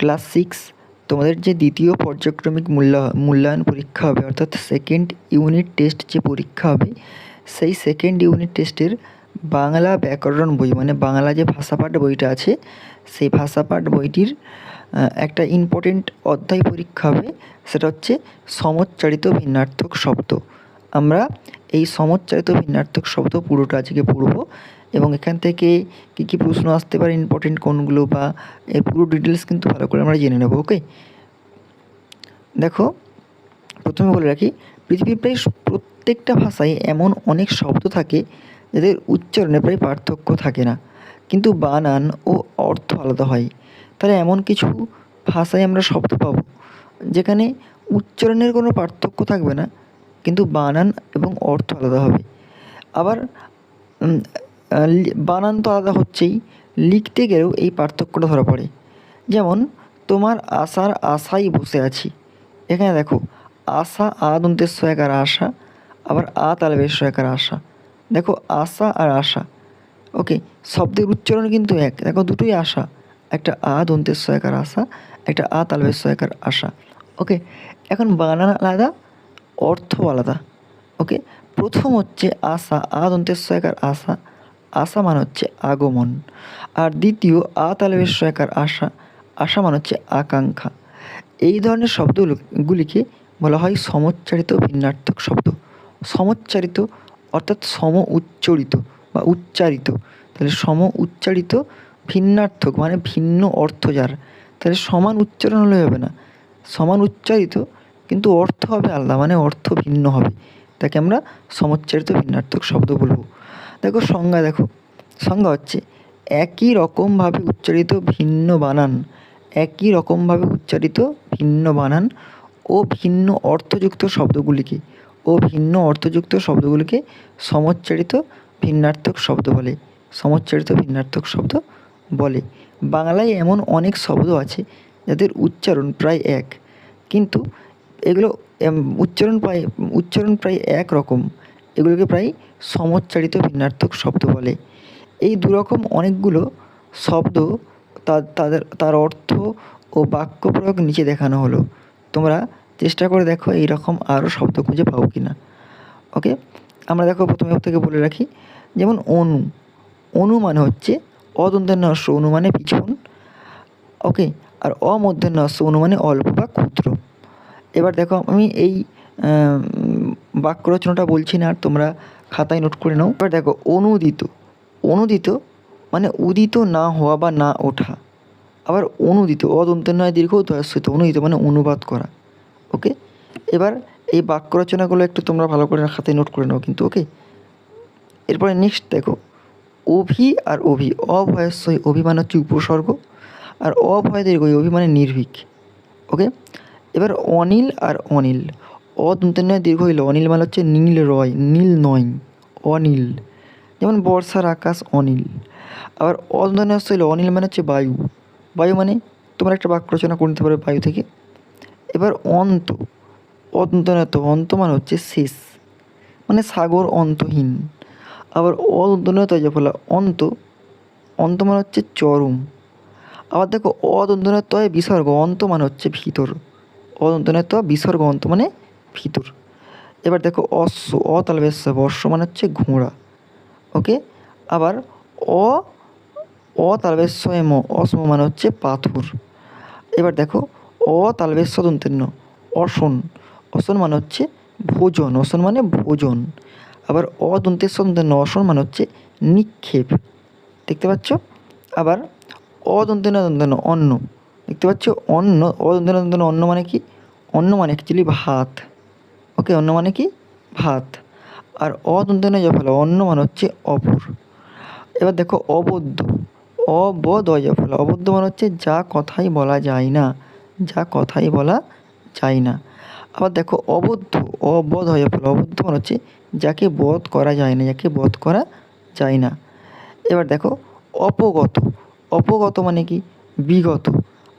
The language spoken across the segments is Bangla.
ক্লাস সিক্স, তোমাদের যে দ্বিতীয় পর্যায়ক্রমিক মূল্যা মূল্যায়ন পরীক্ষা হবে, অর্থাৎ সেকেন্ড ইউনিট টেস্ট যে পরীক্ষা হবে, সেই সেকেন্ড ইউনিট টেস্টের বাংলা ব্যাকরণ বই মানে বাংলা যে ভাষাপাঠ বইটা আছে, সেই ভাষাপাঠ বইটির একটা ইম্পর্টেন্ট অধ্যায় পরীক্ষা হবে, সেটা হচ্ছে সমচ্চারিত ভিন্নার্থক শব্দ। আমরা এই সমচ্চারিত ভিন্নার্থক শব্দ পুরোটা আজকে পড়ব। এবং এখান থেকে কী কী প্রশ্ন আসতে পারে ইম্পর্টেন্ট কোনগুলো বা এর পুরো ডিটেলস কিন্তু ভালো করে আমরা জেনে নেব ওকে দেখো, প্রথমে বলে রাখি, পৃথিবীর প্রায় প্রত্যেকটা ভাষায় এমন অনেক শব্দ থাকে যাদের উচ্চারণে প্রায় পার্থক্য থাকে না। কিন্তু বানান ও অর্থ আলাদা হয়। তাহলে এমন কিছু ভাষায় আমরা শব্দ পাবো, যেখানে উচ্চারণের কোনো পার্থক্য থাকবে না, কিন্তু বানান এবং অর্থ আলাদা হবে। আবার বানান তো আলাদা হচ্ছেই, লিখতে গেলেও এই পার্থক্যটা ধরা পড়ে। যেমন, তোমার আশার আশায় বসে আছি। এখানে দেখো, আশা আ দন্তের সহায়কার আশা, আবার আ তালবের সহায়কার আশা। দেখো, আশা আর আশা। ওকে, শব্দের উচ্চারণ কিন্তু এক। দেখো, দুটোই আশা। একটা আ দন্তের সহায়কার আশা, একটা আ তালবের সহায়কার আশা। ওকে, এখন বানান আলাদা অর্থ আলাদা। ওকে, প্রথম হচ্ছে আশা আ দন্তের সহায়কার আশা আশা মানে হচ্ছে আগমন, আর দ্বিতীয়, আ তালবের সহায়কার আশা আশা মানে হচ্ছে আকাঙ্ক্ষা। এই ধরনের শব্দগুলিকে বলা হয় সমচ্চারিত ভিন্নার্থক শব্দ। সমচ্চারিত অর্থাৎ সম উচ্চারিত বা উচ্চারিত। তাহলে সম উচ্চারিত ভিন্নার্থক মানে ভিন্ন অর্থ যার। তাহলে সমান উচ্চারণ হলে হবে না। সমান উচ্চারিত কিন্তু অর্থ হবে আলাদা মানে অর্থ ভিন্ন হবে। তাকে আমরা সমচ্চারিত ভিন্নার্থক শব্দ বলব। দেখো সংজ্ঞা দেখো, সংজ্ঞা হচ্ছে একই রকমভাবে উচ্চারিত ভিন্ন বানান, একই রকমভাবে উচ্চারিত ভিন্ন বানান ও ভিন্ন অর্থযুক্ত শব্দগুলিকে, ও ভিন্ন অর্থযুক্ত শব্দগুলিকে সমচ্চারিত ভিন্নার্থক শব্দ বলে, সমচ্চারিত ভিন্নার্থক শব্দ বলে। বাংলায় এমন অনেক শব্দ আছে যাদের উচ্চারণ প্রায় এক, কিন্তু এগুলো, উচ্চারণ প্রায় উচ্চারণ প্রায় এক রকম। এগুলোকে প্রায় সমচ্চারিত ভিন্নার্থক শব্দ বলে। এই দুরকম অনেকগুলো শব্দ তাদের, তার অর্থ ও বাক্য প্রয়োগ নিচে দেখানো হলো। তোমরা চেষ্টা করে দেখো এই রকম আরও শব্দ খুঁজে পাও কি না ওকে? আমরা দেখো প্রথমে থেকে বলে রাখি, যেমন অনু। অনু মানে হচ্ছে অদন্তের নস্য অনু মানে পিছন। ওকে? আর অমধ্যের নস্য অনু মানে অল্প বা ক্ষুদ্র। এবার দেখো আমি এই বাক্য রচনাটা বলছি না আর তোমরা খাতায় নোট করে নাও। এবার দেখো, অনুদিত। অনুদিত মানে উদিত না হওয়া বা না ওঠা। আবার অনুদিত, অদন্তের নয় দীর্ঘ দয়াশ্রিত অনুদিত মানে অনুবাদ করা। ওকে এবার এই বাক্য রচনাগুলো একটু তোমরা ভালো করে খাতায় নোট করে নাও কিন্তু ওকে এরপরে নেক্সট দেখো, অভি আর অভি অভয়স্বই অভিমান হচ্ছে উপসর্গ আর অভয় দীর্ঘ অভিমানে নির্ভীক। ওকে এবার অনিল আর অনিল। অদন্তের নয় দীর্ঘ হইল। অনিল মানে হচ্ছে নীল রয়, নীল নয়, অনিল। যেমন বর্ষার আকাশ অনিল। আবার অদন্ত হইল, অনিল মানে হচ্ছে বায়ু। বায়ু মানে তোমরা একটা বাক্য রচনা করে নিতে পারবে বায়ু থেকে। এবার অন্ত অন্তনত অন্ত মানে হচ্ছে শেষ। মানে সাগর অন্তহীন। আবার অদন্তনয় ফলে অন্ত অন্ত মানে হচ্ছে চরম। আবার দেখো অদন্তনয় তয় বিসর্গ, অন্ত মানে হচ্ছে ভিতর। অদন্তনয় ত বিসর্গ, অন্ত মানে ভিতর। এবার দেখো অশ্ব অতালবেশ্য অশ্ব মানে হচ্ছে ঘোড়া ওকে আবার অ অতালবেশ্য এম অসম মানে হচ্ছে পাথর। এবার দেখো অ তালবেশ্য দন্তেন্য অসন অসন মানে হচ্ছে ভোজন, অসন মানে ভোজন। আবার অদন্তের সন্তান অসন মানে হচ্ছে নিক্ষেপ, দেখতে পাচ্ছ? আবার অদন্তেন দন্তেন অন্ন, দেখতে পাচ্ছ? অন্ন অদন্তেন দন্তেন অন্ন মানে কি? অন্ন মানে অ্যাকচুয়ালি ভাত। ওকে, অন্য মানে কি? ভাত। আর অদন্তেন ফলে অন্য মানে হচ্ছে অপর। এবার দেখো, অবদ্ধ। অবদয় ফলে অবদ্ধ মানে হচ্ছে যা কথাই বলা যায় না, যা কথাই বলা যায় না। আবার দেখো, অবদ্ধ অবধ হয়ে ফলে অবদ্ধ মানে হচ্ছে যাকে বধ করা যায় না, যাকে বধ করা যায় না। এবার দেখো, অপগত অপগত মানে কি? বিগত।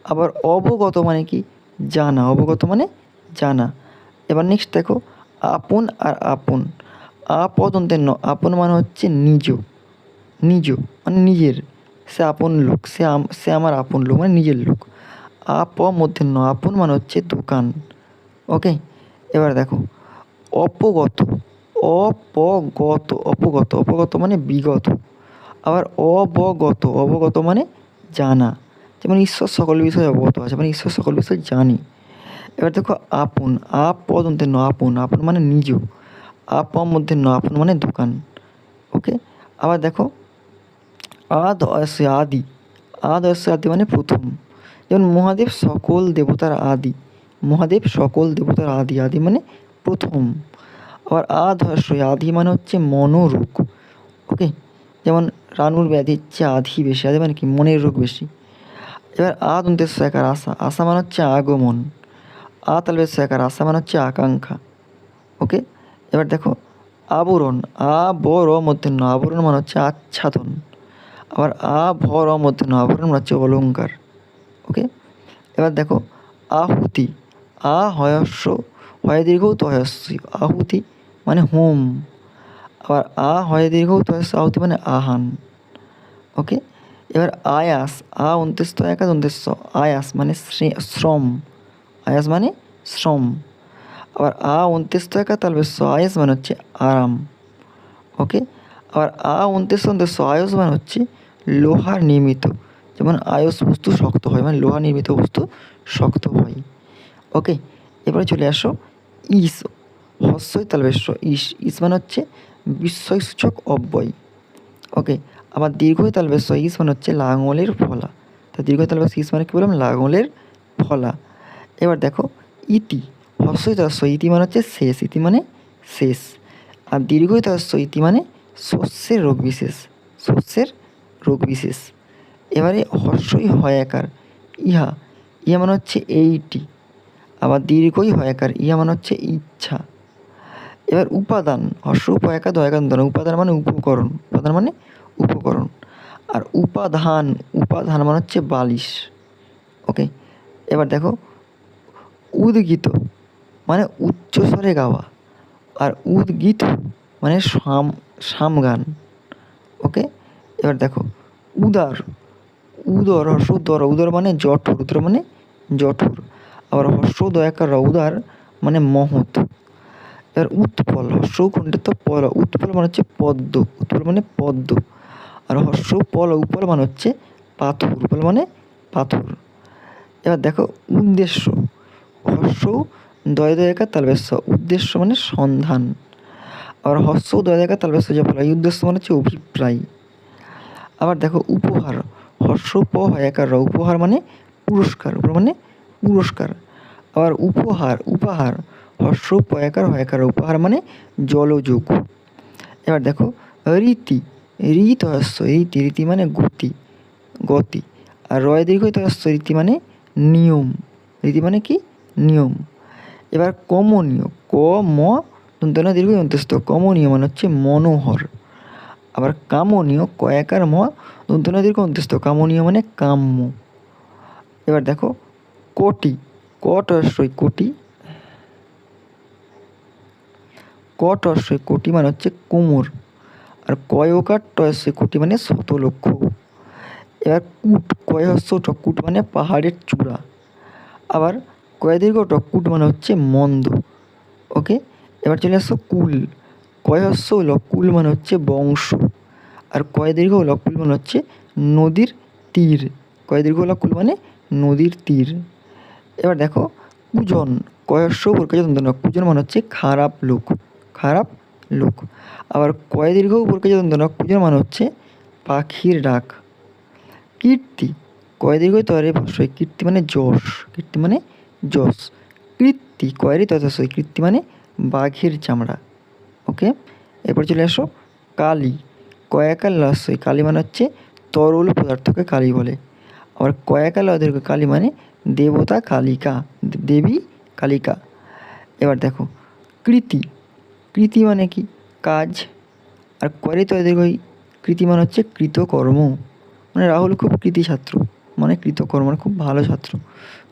আবার অবগত মানে কি? জানা। অবগত মানে জানা। এবার নেক্সট দেখো, আপন আর আপন। আপদন্তের ন, আপন মানে হচ্ছে নিজ। নিজ মানে নিজের। সে আপন লোক, সে সে আমার আপন লোক মানে নিজের লোক। আপ মধ্যে ন, আপন মানে হচ্ছে দোকান। ওকে এবার দেখো, অপগত অপগত অপগত অপগত মানে বিগত। আবার অবগত অবগত মানে জানা। যেমন ঈশ্বর সকল বিষয়ে অবগত আছে মানে ঈশ্বর সকল বিষয়ে জানি। এবার দেখো আপন, আপ পদন্তে ন আপন আপন মানে নিজ, আপ মধ্যে ন আপন মানে দোকান ওকে আবার দেখো আদ অয়সে আদি, আদ অয়সে আদি মানে প্রথম, যেমন মহাদেব সকল দেবতার আদি, মহাদেব সকল দেবতার আদি আদি মানে প্রথম, আবার আদ হর্ষই আদি মানে হচ্ছে মনোরোগ ওকে যেমন রানুর ব্যাধি হচ্ছে আধি বেশি, আধি মানে কি? মনের রোগ বেশি, এবার আদ উন্তেশ একার আশা আশা মানে হচ্ছে আগমন আ তালবেশ একার আশা মানে হচ্ছে আকাঙ্ক্ষা। ওকে? এবার দেখো, আবরণ আ ব র মধ্যে ন আবরণ মানে হচ্ছে আচ্ছাদন। আবার আ ভ র মধ্যে ন আবরণ মানে হচ্ছে অলঙ্কার। ওকে? এবার দেখো, আহুতি আ হয়স্য হয় দীর্ঘ তয়স্বী আহুতি মানে হোম। আবার আ হয় দীর্ঘ তয়স্য আহুতি মানে আহান। ওকে? এবার আয়াস, আ অন্তেস্ত একা অন্তেস্ত আয়াস মানে শ্রম। আয়াস মানে শ্রম। আবার আ অন্তেস্ত একা তালবেস্য আয়াস মানে হচ্ছে আরাম। ওকে? আবার আ অন্তেস্ত অন্তেস্ত আয়স মানে হচ্ছে লোহার নির্মিত। যেমন আয়স বস্তু শক্ত হয় মানে লোহা নির্মিত বস্তু শক্ত হয়। ওকে? এবারে চলে আসো ইস, হস্যই তালবেশ্য ইস ইস মানে হচ্ছে বিস্ময়সূচক অব্যয়। ওকে? আবার দীর্ঘই তালবেশ্য ইস মানে হচ্ছে লাঙলের ফলা। তা দীর্ঘ তালবেশ্য ইস মানে কী বললাম? লাঙলের ফলা। এবার দেখো, ইতি। হস্যই তালস্য ইতি মানে হচ্ছে শেষ, ইতি মানে শেষ। আর দীর্ঘই তালস্য ইতি মানে শস্যের রোগ বিশেষ শস্যের রোগ বিশেষ এবারে হর্ষই হয়াকার ইহা। ইহা মানে হচ্ছে এইটি। আবার দীর্ঘই হয়াকার ইহা মানে হচ্ছে ইচ্ছা। এবার উপাদান হর্ষ উপয়াকা দয়াকার দন উপাদান মানে উপকরণ, উপাদান মানে উপকরণ। আর উপাধান উপাধান মানে হচ্ছে বালিশ। ওকে? এবার দেখো উদ্গীত মানে উচ্চস্বরে গাওয়া। আর উদ্গীত মানে সাম, সামগান। ওকে? এবার দেখো, উদার, উদর হর্ষ উদর উদর মানে জঠর, উদর মানে জঠর। আবার হর্ষ দয়াকার উদার মানে মহৎ। এবার উৎপল হর্ষ খণ্ডিত পল, উৎপল মানে হচ্ছে পদ্ম, উৎপল মানে পদ্ম। আর হর্ষ পল উপল মানে হচ্ছে পাথর, উপল মানে পাথর। এবার দেখো, উদ্দেশ্য। হর্ষ দয় দয়াকা তালবেশ্য উদ্দেশ্য মানে সন্ধান। আবার হর্ষ দয় দয়াকা তালবেশ্য যে এই উদ্দেশ্য মানে হচ্ছে অভিপ্রায়। আবার দেখো, উপহার। হর্ষ প হয়াকার র উপহার মানে পুরস্কার, উপহার মানে পুরস্কার। আবার উপহার উপহার। হর্ষ পয়াকার হয়াকার উপহার মানে জলযোগ। এবার দেখো, রীতি। রীত হস্য, রীতি। রীতি মানে গতি গতি। আর রয় দীর্ঘ হস্য, রীতি মানে নিয়ম। রীতি মানে কি? নিয়ম। এবার কমনীয় ক ম দন্তনা দীর্ঘ অন্তস্থ কমনীয় মানে হচ্ছে মনোহর। আবার কামনীয় কয়াকার ম দন্তনা দীর্ঘ অন্তস্থ কামনীয় মানে কাম্য। এবার দেখো, কোটি কট অশ্বই কোটি। কট অশ্বই কোটি মানে হচ্ছে কোমর। আর কয়কার টয়স্বই কোটি মানে শত লক্ষ এবার কুট কয় হস্য কুট মানে পাহাড়ের চূড়া। আবার কয় দীর্ঘ? টকুট মানে হচ্ছে মন্দ। ওকে? এবার চলে আসো কুল। কয় হস্য লকুল মানে হচ্ছে বংশ। আর কয় দীর্ঘ লকুল মানে হচ্ছে নদীর তীর। কয় দীর্ঘ লকুল মানে নদীর তীর। এবার দেখো, কুজন। কয়স্য দন্তন কুজন মানে হচ্ছে খারাপ লোক। খারাপ লোক। আবার কয় দীর্ঘ দন্তন কুজন মানে হচ্ছে পাখির ডাক। কীর্তি। কয় দীর্ঘ তরে ভাষয় কীর্তি মানে যশ। কীর্তি মানে যশ কৃত্তি কয়েরই তথা কৃত্তি মানে বাঘের চামড়া। ওকে? এরপর চলে আসো, কালী। কয়াকাল লস্যই কালী মানে হচ্ছে তরল পদার্থকে কালী বলে। আবার কয়াকাল অদীর্ঘ কালী মানে দেবতা, কালিকা দেবী, কালিকা। এবার দেখো, কৃতি। কৃতি মানে কি? কাজ। আর করিত অদীর্ঘ কৃতি মানে হচ্ছে কৃতকর্ম। মানে রাহুল খুব কৃতি ছাত্র মানে কৃতকর্ম মানে খুব ভালো ছাত্র।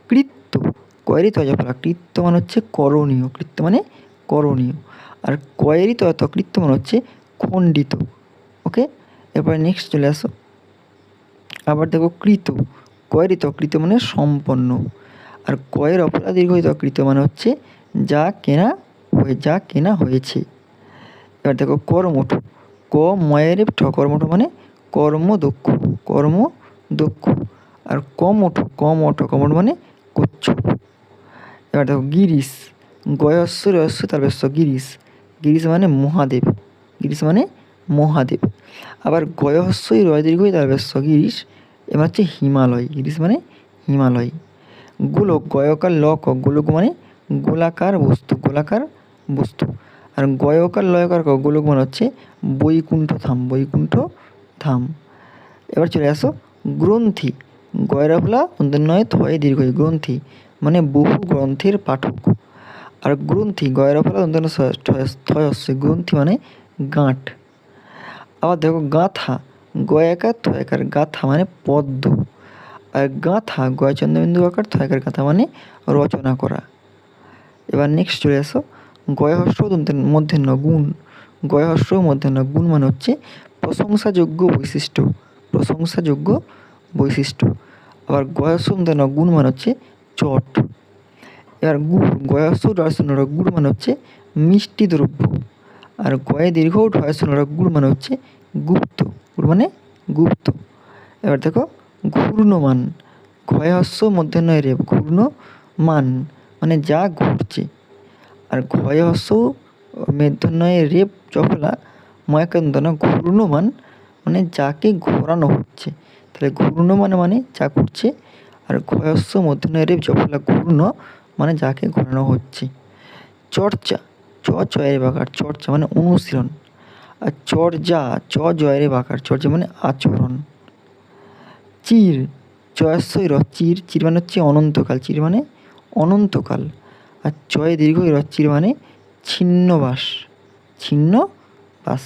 কৃত্য। কয়েরি তজফলা কৃত্য মানে হচ্ছে করণীয়, কৃত্য মানে করণীয়। আর কয়েরি তত কৃত্য মানে হচ্ছে খণ্ডিত ওকে এরপরে নেক্সট চলে আসো। আবার দেখো কৃত কয়ের ইতকৃত মানে সম্পন্ন। আর কয়ের অপরা দীর্ঘ ইতকৃত মানে হচ্ছে যা কেনা হয়ে, যা কেনা হয়েছে। এবার দেখো কর্মঠ, ক ময়ের ঠ, কর্মঠ মানে কর্ম দক্ষ কর্ম দক্ষ। আর কমঠ কমঠ কমঠ মানে কচ্ছপ। এবার দেখো গিরিশ গয়স্য রহস্য, তার ব্যস্ত গিরিশ। গিরিশ মানে মহাদেব, গিরিশ মানে মহাদেব। আবার গয়হস্যই রয় দীর্ঘই তার ব্যস্ত গিরিশ, এবার হচ্ছে হিমালয়, গিরিশ মানে হিমালয়। গোলক, গয়কার লক, গোলক মানে গোলাকার বস্তু গোলাকার বস্তু। আর গয়কার, লয়কার, গোলক মানে হচ্ছে বৈকুণ্ঠ ধাম বৈকুণ্ঠ ধাম। এবার চলে আসো গ্রন্থি গয়রা গয়রাফলা নয় থয়ে দীর্ঘ গ্রন্থি। মানে বহু গ্রন্থের পাঠক। আর গ্রন্থি, গয়রাফলা থয়স্য গ্রন্থি মানে গাঁট। আবার দেখো গাঁথা, গয়াকার, থয়াকার। গাঁথা মানে পদ্ম। আর গাঁথা গয় চন্দ্রবিন্দু আকার, থয়াকার গাঁথা মানে রচনা করা। এবার নেক্সট চলে আসো। গয়হস্য মধ্যে গুণ। গয়হস্য মধ্যে গুণ মানে হচ্ছে প্রশংসাযোগ্য বৈশিষ্ট্য। প্রশংসাযোগ্য বৈশিষ্ট্য। আবার গয়স্য মধ্যে ন গুণ মানে হচ্ছে চট। এবার গুড় গয়স্য ডয়স্য গুড় মানে হচ্ছে মিষ্টি দ্রব্য। আর গয়ে দীর্ঘ ঢয়স্য গুড় মানে হচ্ছে গুপ্ত। গুড় মানে গুপ্ত। এবার দেখো, ঘূর্ণমান। ঘয়হস্য মধ্যে নয় রেপ ঘূর্ণমান। মানে যা ঘুরছে। আর ঘয়হস্য মেধ্যনয়ে রেপ চফলা ময়কান্তনা ঘূর্ণমান। মানে যাকে ঘোরানো হচ্ছে। তাহলে ঘূর্ণমান মানে যা ঘুরছে আর ঘয়স্য মধ্যনয় রেপ চফলা ঘূর্ণ মানে যাকে ঘোরানো হচ্ছে। চর্চা, চ চয়ের বাকার চর্চা মানে অনুশীলন। আর চর্যা, চ জয়ের বাকার চর্চা মানে আচরণ। চির চয়স্বই র চির চির মানে হচ্ছে অনন্তকাল, চির মানে অনন্তকাল। আর চয়ে দীর্ঘ চির মানে ছিন্ন বাস ছিন্ন বাস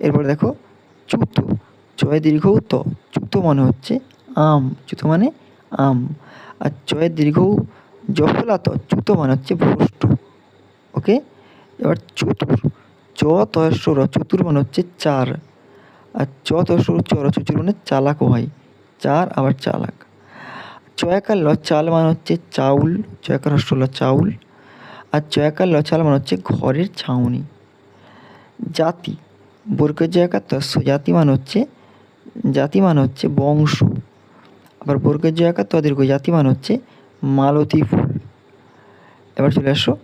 এরপর দেখো, চুত, চয়ে দীর্ঘ ত, চুত মানে হচ্ছে আম, চুত মানে আম। আর চয়ের দীর্ঘ জফলাত চ্যুত মানে হচ্ছে ভ্রষ্ট ওকে? এবার চতুর। চ তয়স্বর চতুর মানে হচ্ছে চার। আর চ তয়স্বর চর চতুর মানে চালাক হয় চার, আবার চালাক। চয়াকার ল, চাল মানে হচ্ছে চাউল। চয়াকার হস্য ল, চাউল। আর চয়াকার ল, চাল মানে হচ্ছে ঘরের ছাউনি। জাতি। বর্গের জয়াকার তস্য জাতি মানে হচ্ছে জাতি মানে হচ্ছে বংশ। আবার বর্গের জয়াকার তদীর্ঘ জাতি মানে হচ্ছে মালতী ফুল। এবার চলে আসো,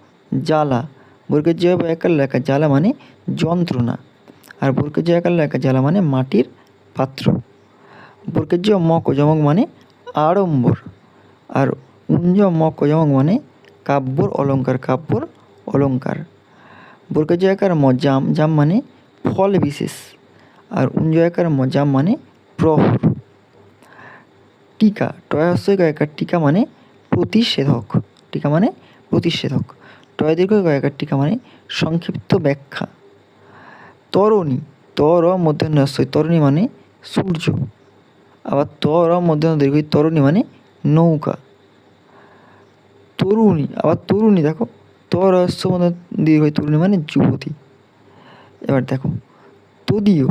জ্বালা। বর্গের জয় একার লেখা, জ্বালা মানে যন্ত্রণা। আর বর্গের জয় একার লেখা, জ্বালা মানে মাটির পাত্র। বর্গের জয় মক জমক মানে আড়ম্বর। আর উঞ্জ মক জমক মানে কাব্যর অলঙ্কার কাব্যর অলঙ্কার। বর্গের জয়াকার ম, জাম জাম মানে ফল বিশেষ। আর উঞ্জয়াকার ম, জাম মানে প্রহর। টিকা টয়াশয় গয়কার টিকা মানে প্রতিষেধক, টিকা মানে প্রতিষেধক। টয় দীর্ঘ গয়কার টিকা মানে সংক্ষিপ্ত ব্যাখ্যা। তরণী, তর মধ্যাহ্নস্বই তরণী মানে সূর্য। আবার তর মধ্যাহ্ন দীর্ঘ, তরণী মানে নৌকা। তরুণী, আবার তরুণী দেখো, তর মধ্যে দীর্ঘ, তরুণী মানে যুবতী। এবার দেখো, তদীয়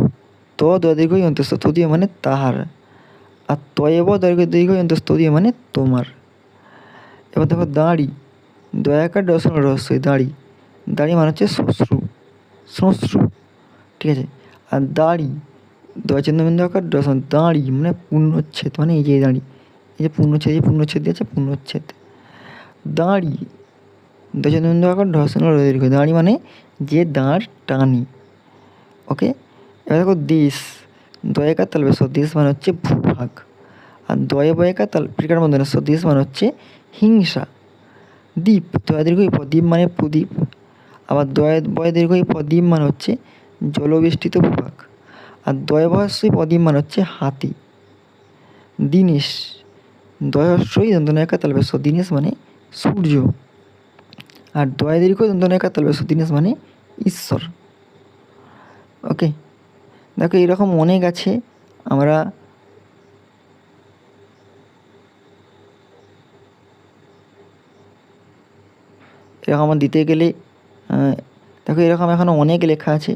ত দীর্ঘ অন্তস্থ, তদীয় মানে তাহার। আর তয়েব দৈর্ঘ্য দীর্ঘ তদীয় মানে তোমার। এবার দেখো দাঁড়ি দয়াকার দর্শন রহস্যই দাঁড়ি। দাঁড়ি মানে হচ্ছে শ্বশ্রু শ্বশ্রু, ঠিক আছে? আর দাঁড়ি, দয়াচন্দ্রবিন্দু আকার দর্শন, দাঁড়ি মানে পূর্ণচ্ছেদ মানে এই যে দাঁড়ি, এই যে পূর্ণচ্ছেদ, এই পূর্ণচ্ছেদ দিয়েছে পূর্ণচ্ছেদ। দাঁড়ি, দয়চন্দ্রবিন্দু আকার দর্শন দীর্ঘ দাঁড়ি মানে যে দাঁড় টানি ওকে এবার দেখো দেশ দয়াকার তাল বেশ দেশ মানে হচ্ছে ভূভাগ। আর দয়ে বয়কার তাল প্রিকার মধ্যে দেশ মানে হচ্ছে হিংসা। দ্বীপ দয়া দীর্ঘ দ্বীপ মানে প্রদীপ। আবার দয়া বয় দীর্ঘ প্রদীপ মানে হচ্ছে জলবেষ্টিত ভূভাগ। আর দয় প্রদীপ মানে হচ্ছে হাতি। দিনেশ দয়স্বই দন্তনায়কা তালবেশ দিনেশ মানে সূর্য। আর দয়া দীর্ঘ দন্তনায়কা তালবেশ দিনেশ মানে ঈশ্বর। ওকে দেখো এরকম অনেক আছে, আমরা এরকম দিতে গেলে দেখো এরকম এখনও অনেক লেখা আছে,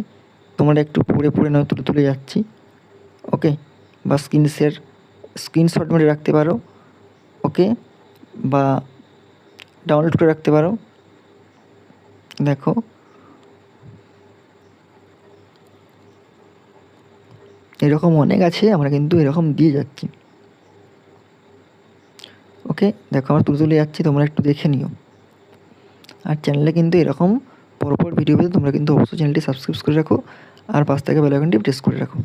তোমরা একটু পড়ে পড়ে নয়, তুলে তুলে যাচ্ছি। ওকে বা স্ক্রিন শেয়ার স্ক্রিনশট মেরে রাখতে পারো। ওকে বা ডাউনলোড করে রাখতে পারো। দেখো। এরকম অনেক আছে, আমরা কিন্তু এরকম দিয়ে যাচ্ছি। ওকে, দেখো আমরা তুলে তুলে যাচ্ছি, তোমরা একটু দেখে নিও। আর চ্যানেলে কিন্তু এরকম পরপর ভিডিও পেতে তোমরা কিন্তু অবশ্যই চ্যানেলটি সাবস্ক্রাইব করে রাখো, আর পাশ থেকে বেলাইকনটি প্রেস করে রাখো।